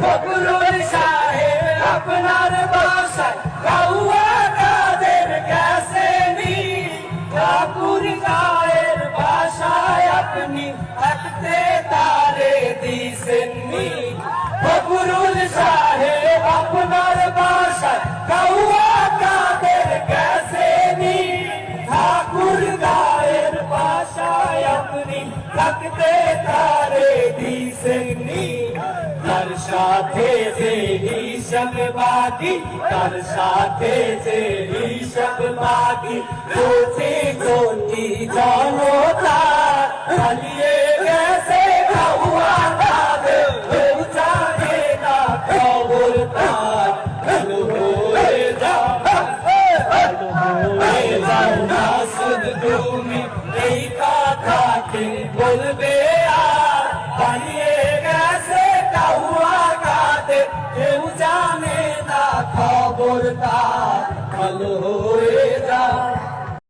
ফখরুল সাহেব আপনার বাসায় কাউয়া আপনি থাকতে তারে দিছেননি তার সাথে যে হিসাব বাকি তার সাথে যে হিসাব বাকি কোটি কোটি জনতা চালিয়ে গেছে খাওয়া তাদের জানে না খবর তার তুমি এই বলবে আর গেছে কাউয়া কাতে না খবর তার ভালো হয়ে